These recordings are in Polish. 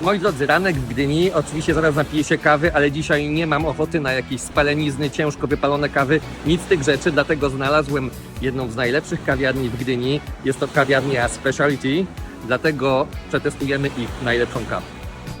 Moi drodzy, ranek w Gdyni. Oczywiście zaraz napiję się kawy, ale dzisiaj nie mam ochoty na jakieś spalenizny, ciężko wypalone kawy. Nic z tych rzeczy, dlatego znalazłem jedną z najlepszych kawiarni w Gdyni. Jest to kawiarnia Speciality, dlatego przetestujemy ich najlepszą kawę.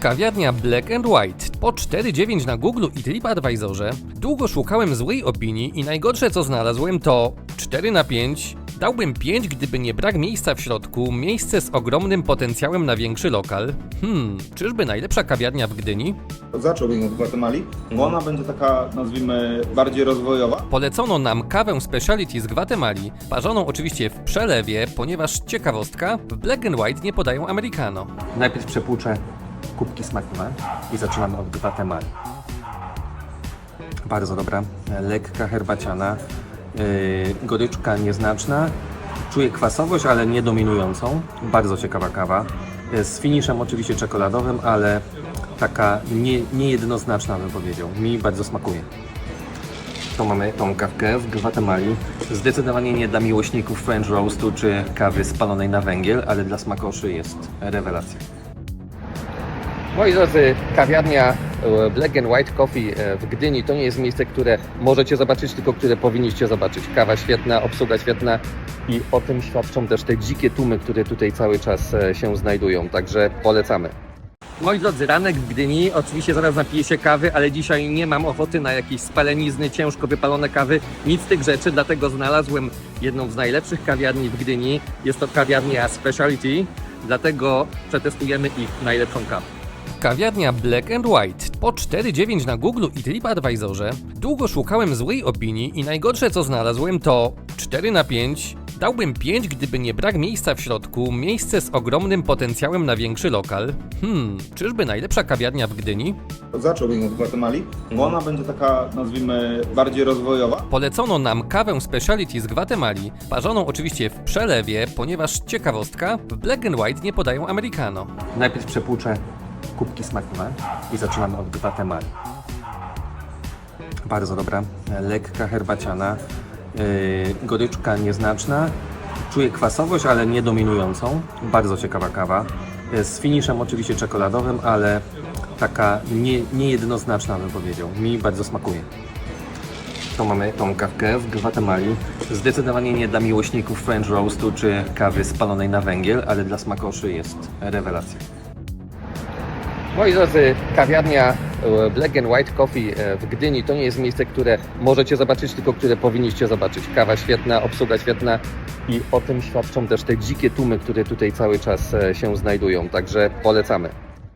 Kawiarnia Black and White. Po 4,9 na Google i TripAdvisorze. Długo szukałem złej opinii i najgorsze co znalazłem to 4 na 5. Dałbym 5, gdyby nie brak miejsca w środku, miejsce z ogromnym potencjałem na większy lokal. Hmm, czyżby najlepsza kawiarnia w Gdyni? Zacząłbym od Gwatemali, bo ona będzie taka, nazwijmy, bardziej rozwojowa. Polecono nam kawę speciality z Gwatemali, parzoną oczywiście w przelewie, ponieważ ciekawostka, w Black and White nie podają americano. Najpierw przepłuczę kubki smakowe i zaczynamy od Gwatemali. Bardzo dobra, lekka herbaciana, goryczka nieznaczna. Czuję kwasowość, ale nie dominującą. Bardzo ciekawa kawa. Yy, Z finiszem oczywiście czekoladowym, ale taka nie, niejednoznaczna bym powiedział. Mi bardzo smakuje. Tu mamy tą kawkę w Gwatemali. Zdecydowanie nie dla miłośników French Roastu czy kawy spalonej na węgiel, ale dla smakoszy jest rewelacja. Moi drodzy, kawiarnia Black and White Coffee e, w Gdyni to nie jest miejsce, które możecie zobaczyć, tylko które powinniście zobaczyć. Kawa świetna, obsługa świetna i o tym świadczą też te dzikie tłumy, które tutaj cały czas e, się znajdują, także polecamy. Moi drodzy, ranek w Gdyni. Oczywiście zaraz napiję się kawy, ale dzisiaj nie mam ochoty na jakieś spalenizny, ciężko wypalone kawy. Nic z tych rzeczy, dlatego znalazłem jedną z najlepszych kawiarni w Gdyni. Jest to kawiarnia Speciality, dlatego przetestujemy ich najlepszą kawę. Kawiarnia Black and White. Po 4,9 na Google i TripAdvisorze. Długo szukałem złej opinii i najgorsze co znalazłem to 4 na 5. Dałbym 5, gdyby nie brak miejsca w środku, miejsce z ogromnym potencjałem na większy lokal. Hmm, czyżby najlepsza kawiarnia w Gdyni? Zacząłbym od Gwatemali, bo ona będzie taka, nazwijmy, bardziej rozwojowa. Polecono nam kawę speciality z Gwatemali, parzoną oczywiście w przelewie, ponieważ ciekawostka, w Black and White nie podają americano. Najpierw przepłuczę kubki smakowe i zaczynamy od Gwatemali. Bardzo dobra, lekka herbaciana, yy, goryczka nieznaczna. Czuję kwasowość, ale nie dominującą. Bardzo ciekawa kawa. Yy, Z finiszem oczywiście czekoladowym, ale taka nie, niejednoznaczna bym powiedział. Mi bardzo smakuje. Tu mamy tą kawkę w Gwatemali. Zdecydowanie nie dla miłośników French Roastu czy kawy spalonej na węgiel, ale dla smakoszy jest rewelacja. Moi drodzy, kawiarnia e, Black and White Coffee e, w Gdyni to nie jest miejsce, które możecie zobaczyć, tylko które powinniście zobaczyć. Kawa świetna, obsługa świetna i o tym świadczą też te dzikie tłumy, które tutaj cały czas e, się znajdują, także polecamy.